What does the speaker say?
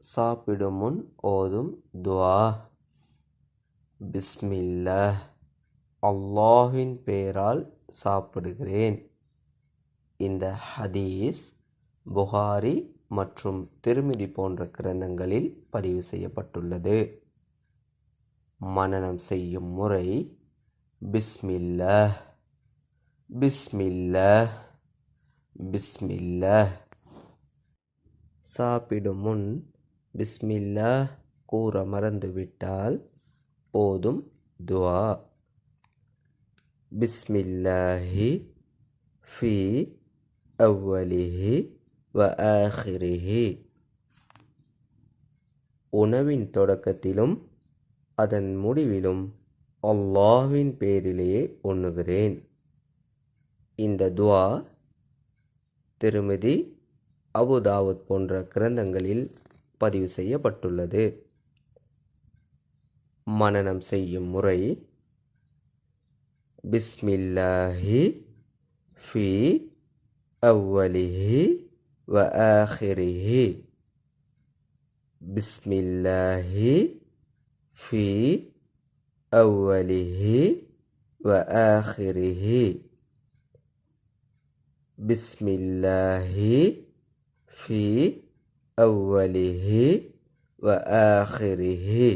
சாப்பிடும் முன் ஓதும் துவா. பிஸ்மில்ல அல்லாஹின் பெயரால் சாப்பிடுகிறேன். இந்த ஹதீஸ் புகாரி மற்றும் திருமிதி போன்ற கிரந்தங்களில் பதிவு செய்யப்பட்டுள்ளது. மனநம் செய்யும் முறை பிஸ்மில்ல பிஸ்மில்ல பிஸ்மில்ல சாப்பிடும் முன் பிஸ்மில்லா கூற மறந்துவிட்டால் போதும் துவா. பிஸ்மில்லாஹி ஃபி அவ்வலிஹி வ ஆஹிரிஹி. உணவின் தொடக்கத்திலும் அதன் முடிவிலும் அல்லாஹ்வின் பேரிலேயே உண்ணுகிறேன். இந்த துவா திருமதி அபுதாவுத் போன்ற கிரந்தங்களில் பதிவு செய்யப்பட்டுள்ளது. மனனம் செய்யும் முறை பிஸ்மில்லாஹி ஃபி அவ்வலிஹி வ ஆஹிரிஹி பிஸ்மில்லாஹி ஃபி அவ்வலிஹி வ ஆஹிரிஹி பிஸ்மில்லாஹி ஃபி அவ்வலிஹி வ ஆஹிரிஹி